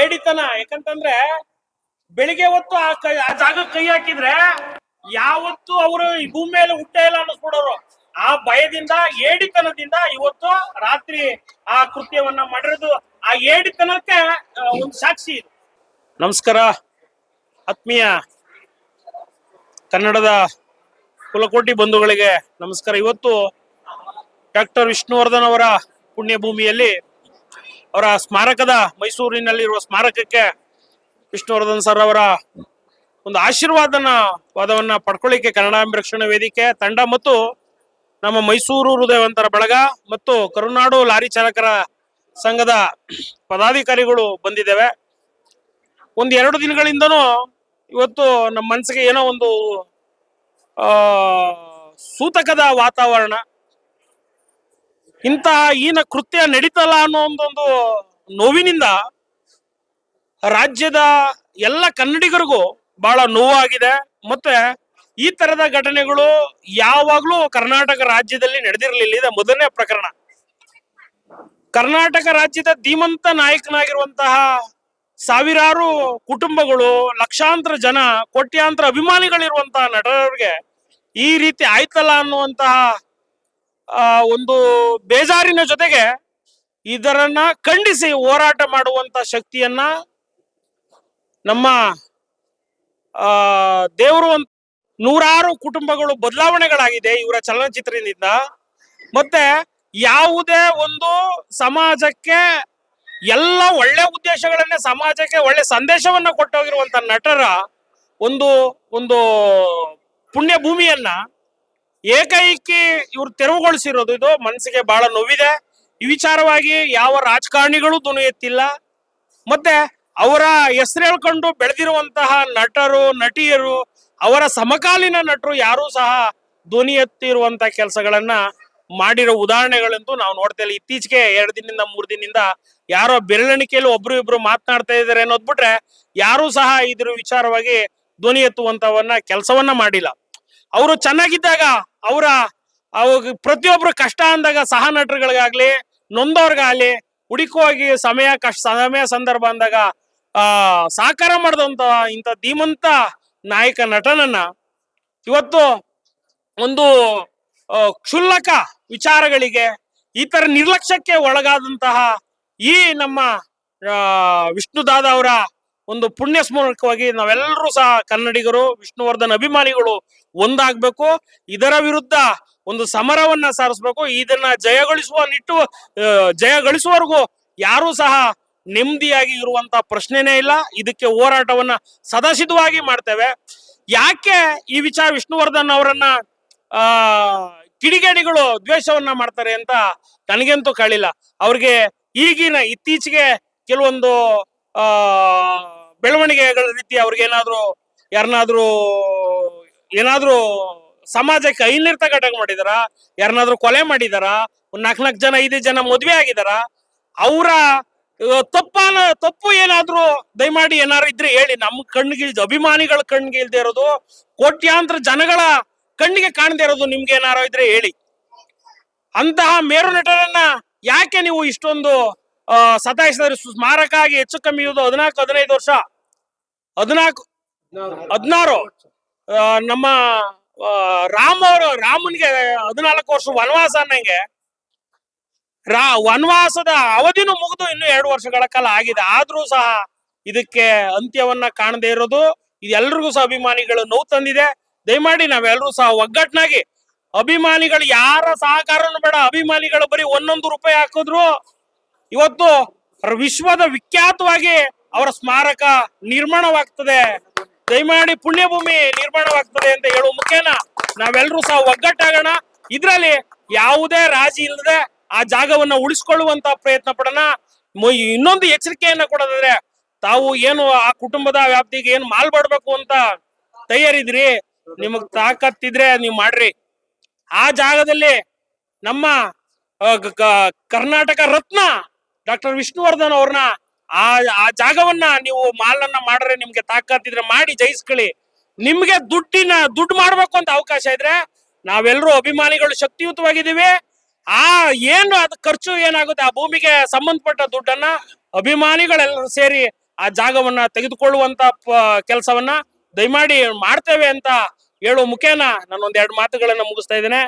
ಏಡಿತನ, ಯಾಕಂತಂದ್ರೆ ಬೆಳಿಗ್ಗೆ ಹೊತ್ತು ಆ ಕೈ ಆ ಜಾಗ ಕೈ ಹಾಕಿದ್ರೆ ಯಾವತ್ತು ಅವರು ಈ ಭೂಮಿ ಮೇಲೆ ಹುಟ್ಟೇ ಇಲ್ಲ ಅನ್ನಿಸ್ಬಿಡೋರು. ಆ ಭಯದಿಂದ, ಏಡಿತನದಿಂದ ಇವತ್ತು ರಾತ್ರಿ ಆ ಕೃತ್ಯವನ್ನ ಮಾಡಿರೋದು, ಆ ಏಡಿತನಕ್ಕೆ ಒಂದು ಸಾಕ್ಷಿ ಇದು. ನಮಸ್ಕಾರ. ಆತ್ಮೀಯ ಕನ್ನಡದ ಕುಲಕೋಟಿ ಬಂಧುಗಳಿಗೆ ನಮಸ್ಕಾರ. ಇವತ್ತು ಡಾಕ್ಟರ್ ವಿಷ್ಣುವರ್ಧನ್ ಅವರ ಪುಣ್ಯ ಭೂಮಿಯಲ್ಲಿ ಅವರ ಸ್ಮಾರಕದ ಮೈಸೂರಿನಲ್ಲಿರುವ ಸ್ಮಾರಕಕ್ಕೆ ವಿಷ್ಣುವರ್ಧನ್ ಸರ್ ಅವರ ಒಂದು ಆಶೀರ್ವಾದನ ವಾದವನ್ನ ಪಡ್ಕೊಳ್ಳಿಕ್ಕೆ ಕನ್ನಡ ರಕ್ಷಣಾ ವೇದಿಕೆ ತಂಡ ಮತ್ತು ನಮ್ಮ ಮೈಸೂರು ಹೃದಯವಂತರ ಬಳಗ ಮತ್ತು ಕರುನಾಡು ಲಾರಿ ಚಾಲಕರ ಸಂಘದ ಪದಾಧಿಕಾರಿಗಳು ಬಂದಿದ್ದೇವೆ. ಒಂದು ಎರಡು ದಿನಗಳಿಂದನೂ ಇವತ್ತು ನಮ್ಮ ಮನಸ್ಸಿಗೆ ಏನೋ ಒಂದು ಸೂತಕದ ವಾತಾವರಣ ಇಂತಹ ಈನ ಕೃತ್ಯ ನಡೀತಲ್ಲ ಅನ್ನೋ ಒಂದೊಂದು ನೋವಿನಿಂದ ರಾಜ್ಯದ ಎಲ್ಲ ಕನ್ನಡಿಗರಿಗೂ ಬಹಳ ನೋವಾಗಿದೆ. ಮತ್ತೆ ಈ ತರದ ಘಟನೆಗಳು ಯಾವಾಗ್ಲೂ ಕರ್ನಾಟಕ ರಾಜ್ಯದಲ್ಲಿ ನಡೆದಿರಲಿಲ್ಲ. ಇದೆ ಮೊದಲನೇ ಪ್ರಕರಣ. ಕರ್ನಾಟಕ ರಾಜ್ಯದ ಧೀಮಂತ ನಾಯಕನಾಗಿರುವಂತಹ ಸಾವಿರಾರು ಕುಟುಂಬಗಳು, ಲಕ್ಷಾಂತರ ಜನ, ಕೋಟ್ಯಾಂತರ ಅಭಿಮಾನಿಗಳಿರುವಂತಹ ನಟರವ್ರಿಗೆ ಈ ರೀತಿ ಆಯ್ತಲ್ಲ ಅನ್ನುವಂತಹ ಒಂದು ಬೇಜಾರಿನ ಜೊತೆಗೆ ಇದರನ್ನ ಖಂಡಿಸಿ ಹೋರಾಟ ಮಾಡುವಂತ ಶಕ್ತಿಯನ್ನ ನಮ್ಮ, ಆ, ದೇವರು ಅಂತ ನೂರಾರು ಕುಟುಂಬಗಳು ಬದಲಾವಣೆಗಳಾಗಿದೆ ಇವರ ಚಲನಚಿತ್ರದಿಂದ. ಮತ್ತೆ ಯಾವುದೇ ಒಂದು ಸಮಾಜಕ್ಕೆ ಎಲ್ಲ ಒಳ್ಳೆ ಉದ್ದೇಶಗಳನ್ನೇ ಸಮಾಜಕ್ಕೆ ಒಳ್ಳೆ ಸಂದೇಶವನ್ನ ಕೊಟ್ಟೋಗಿರುವಂತ ನಟರ ಒಂದು ಒಂದು ಪುಣ್ಯ ಭೂಮಿಯನ್ನ ಏಕೈಕಿ ಇವ್ರು ತೆರವುಗೊಳಿಸಿರೋದು ಇದು. ಮನಸ್ಸಿಗೆ ಬಹಳ ನೋವಿದೆ. ಈ ವಿಚಾರವಾಗಿ ಯಾವ ರಾಜಕಾರಣಿಗಳು ಧ್ವನಿ ಎತ್ತಿಲ್ಲ. ಮತ್ತೆ ಅವರ ಹೆಸರು ಹೇಳ್ಕೊಂಡು ಬೆಳೆದಿರುವಂತಹ ನಟರು, ನಟಿಯರು, ಅವರ ಸಮಕಾಲೀನ ನಟರು ಯಾರೂ ಸಹ ಧ್ವನಿ ಎತ್ತಿರುವಂತಹ ಕೆಲಸಗಳನ್ನ ಮಾಡಿರೋ ಉದಾಹರಣೆಗಳಂತೂ ನಾವು ನೋಡ್ತಾ ಇಲ್ಲ ಇತ್ತೀಚೆಗೆ ಎರಡು ದಿನದಿಂದ, ಮೂರು ದಿನದಿಂದ ಯಾರೋ ಬೆರಳೆಣಿಕೆಯಲ್ಲಿ ಒಬ್ರು ಇಬ್ರು ಮಾತನಾಡ್ತಾ ಇದ್ದಾರೆ ಅನ್ನೋದ್ಬಿಟ್ರೆ ಯಾರೂ ಸಹ ಇದ್ರ ವಿಚಾರವಾಗಿ ಧ್ವನಿ ಎತ್ತುವಂತವನ್ನ ಕೆಲಸವನ್ನ ಮಾಡಿಲ್ಲ. ಅವರು ಚೆನ್ನಾಗಿದ್ದಾಗ ಅವರ, ಅವಾಗ ಪ್ರತಿಯೊಬ್ರು ಕಷ್ಟ ಅಂದಾಗ ಸಹ ನಟರುಗಳಿಗಾಗ್ಲಿ, ನೊಂದವ್ರಿಗಾಗ್ಲಿ, ಹುಡುಕುವಾಗಿ ಸಮಯ ಕಷ್ಟ ಸಮಯ ಸಂದರ್ಭ ಅಂದಾಗ, ಆ ಸಾಕಾರ ಮಾಡಿದಂತ, ಇಂಥ ಧೀಮಂತ ನಾಯಕ ನಟನನ್ನ ಇವತ್ತು ಒಂದು ಕ್ಷುಲ್ಲಕ ವಿಚಾರಗಳಿಗೆ, ಈ ತರ ನಿರ್ಲಕ್ಷ್ಯಕ್ಕೆ ಒಳಗಾದಂತಹ ಈ ನಮ್ಮ ವಿಷ್ಣು ವಿಷ್ಣುದಾದ ಅವರ ಒಂದು ಪುಣ್ಯ ಸ್ಮರಣಕವಾಗಿ ನಾವೆಲ್ಲರೂ ಸಹ ಕನ್ನಡಿಗರು, ವಿಷ್ಣುವರ್ಧನ್ ಅಭಿಮಾನಿಗಳು ಒಂದಾಗಬೇಕು. ಇದರ ವಿರುದ್ಧ ಒಂದು ಸಮರವನ್ನ ಸಾರಿಸ್ಬೇಕು. ಇದನ್ನ ಜಯಗಳಿಸುವ ನಿಟ್ಟು ಜಯಗಳಿಸುವವರೆಗೂ ಯಾರೂ ಸಹ ನೆಮ್ಮದಿಯಾಗಿ ಇರುವಂತ ಪ್ರಶ್ನೆನೇ ಇಲ್ಲ. ಇದಕ್ಕೆ ಹೋರಾಟವನ್ನ ಸದಾಸಿದ್ಧವಾಗಿ ಮಾಡ್ತೇವೆ. ಯಾಕೆ ಈ ವಿಚಾರ ವಿಷ್ಣುವರ್ಧನ್ ಅವರನ್ನ, ಆ, ಕಿಡಿಗೇಡಿಗಳು ದ್ವೇಷವನ್ನ ಮಾಡ್ತಾರೆ ಅಂತ ನನಗೆಂತೂ ಕಳಿಲ್ಲ. ಅವ್ರಿಗೆ ಈಗಿನ, ಇತ್ತೀಚೆಗೆ ಕೆಲವೊಂದು ಆ, ಬೆಳವಣಿಗೆಗಳ ರೀತಿ ಅವ್ರಿಗೆ ಏನಾದ್ರು ಯಾರನ್ನಾದ್ರೂ ಏನಾದ್ರೂ ಸಮಾಜಕ್ಕೆ ಐನಿರ್ತ ಘಟಕ ಮಾಡಿದಾರ? ಯಾರನ್ನಾದ್ರೂ ಕೊಲೆ ಮಾಡಿದಾರ? ಒಂದ್ ನಾಲ್ಕು ನಾಲ್ಕು ಜನ, ಐದು ಜನ ಮದ್ವೆ ಆಗಿದಾರ? ಅವರ ತಪ್ಪಾನ, ತಪ್ಪು ಏನಾದ್ರೂ ದಯಮಾಡಿ ಏನಾರು ಇದ್ರೆ ಹೇಳಿ. ನಮ್ಮ ಕಣ್ಣಿಗೆ ಅಭಿಮಾನಿಗಳ ಇಲ್ದೇ ಇರೋದು, ಕೋಟ್ಯಾಂತರ ಜನಗಳ ಕಣ್ಣಿಗೆ ಕಾಣದೇ ಇರೋದು ನಿಮ್ಗೆ ಏನಾರು ಇದ್ರೆ ಹೇಳಿ. ಅಂತಹ ಮೇರು ನಟರನ್ನ ಯಾಕೆ ನೀವು ಇಷ್ಟೊಂದು ಸತಾಯಿಸಿದ್ರೆ ಸ್ಮಾರಕ ಆಗಿ ಹೆಚ್ಚು ಕಮ್ಮಿ ಇರೋದು ಹದಿನಾಲ್ಕು, ಹದಿನೈದು ವರ್ಷ. ಹದಿನಾಲ್ಕು, ಹದಿನಾರು. ನಮ್ಮ ರಾಮ ಅವರು ರಾಮನ್ಗೆ ಹದಿನಾಲ್ಕು ವರ್ಷ ವನವಾಸ ಅನ್ನಂಗೆ. ರಾ, ವನವಾಸದ ಅವಧಿನೂ ಮುಗಿದು ಇನ್ನು ಎರಡು ವರ್ಷಗಳ ಕಾಲ ಆಗಿದೆ. ಆದ್ರೂ ಸಹ ಇದಕ್ಕೆ ಅಂತ್ಯವನ್ನ ಕಾಣದೇ ಇರೋದು ಇದೆಲ್ಲರಿಗೂ ಸಹ ಅಭಿಮಾನಿಗಳು ನೋವು ತಂದಿದೆ. ದಯಮಾಡಿ ನಾವೆಲ್ಲರೂ ಸಹ ಒಗ್ಗಟ್ನಾಗಿ ಅಭಿಮಾನಿಗಳು ಯಾರ ಸಹಕಾರನು ಬೇಡ, ಅಭಿಮಾನಿಗಳು ಬರೀ ಒಂದೊಂದು ರೂಪಾಯಿ ಹಾಕಿದ್ರು ಇವತ್ತು ವಿಶ್ವದ ವಿಖ್ಯಾತವಾಗಿ ಅವರ ಸ್ಮಾರಕ ನಿರ್ಮಾಣವಾಗ್ತದೆ. ದಯಮಾಡಿ ಪುಣ್ಯಭೂಮಿ ನಿರ್ಮಾಣವಾಗ್ತದೆ ಅಂತ ಹೇಳುವ ಮುಖೇನ ನಾವೆಲ್ಲರೂ ಸಹ ಒಗ್ಗಟ್ಟಾಗೋಣ. ಇದ್ರಲ್ಲಿ ಯಾವುದೇ ರಾಜಿ ಇಲ್ಲದೆ ಆ ಜಾಗವನ್ನ ಉಳಿಸ್ಕೊಳ್ಳುವಂತ ಪ್ರಯತ್ನ ಪಡೋಣ. ಇನ್ನೊಂದು ಎಚ್ಚರಿಕೆಯನ್ನ ಕೊಡೋದಾದ್ರೆ ತಾವು ಏನು ಆ ಕುಟುಂಬದ ವ್ಯಾಪ್ತಿಗೆ ಏನು ಮಾಲ್ಬಾಡ್ಬೇಕು ಅಂತ ತಯಾರಿದ್ರಿ ನಿಮಗ್ ತಾಕತ್ತಿದ್ರೆ ನೀವು ಮಾಡ್ರಿ. ಆ ಜಾಗದಲ್ಲಿ ನಮ್ಮ ಕರ್ನಾಟಕ ರತ್ನ ಡಾಕ್ಟರ್ ವಿಷ್ಣುವರ್ಧನ್ ಅವ್ರನ್ನ ಆ ಆ ಜಾಗವನ್ನ ನೀವು ಮಾಲನ್ನ ಮಾಡ್ರೆ ನಿಮ್ಗೆ ತಾಕತ್ತಿದ್ರೆ ಮಾಡಿ ಜಯಿಸ್ಕೊಳ್ಳಿ. ನಿಮ್ಗೆ ದುಡ್ಡಿನ, ದುಡ್ಡು ಮಾಡ್ಬೇಕು ಅಂತ ಅವಕಾಶ ಇದ್ರೆ ನಾವೆಲ್ಲರೂ ಅಭಿಮಾನಿಗಳು ಶಕ್ತಿಯುತವಾಗಿದ್ದೀವಿ. ಆ, ಏನು ಅದು ಖರ್ಚು ಏನಾಗುತ್ತೆ, ಆ ಭೂಮಿಗೆ ಸಂಬಂಧಪಟ್ಟ ದುಡ್ಡನ್ನ ಅಭಿಮಾನಿಗಳೆಲ್ಲರೂ ಸೇರಿ ಆ ಜಾಗವನ್ನ ತೆಗೆದುಕೊಳ್ಳುವಂತ ಕೆಲಸವನ್ನ ದಯಮಾಡಿ ಮಾಡ್ತೇವೆ ಅಂತ ಹೇಳುವ ಮುಖೇನ ನಾನು ಒಂದ್ ಎರಡು ಮಾತುಗಳನ್ನ ಮುಗಿಸ್ತಾ ಇದ್ದೇನೆ.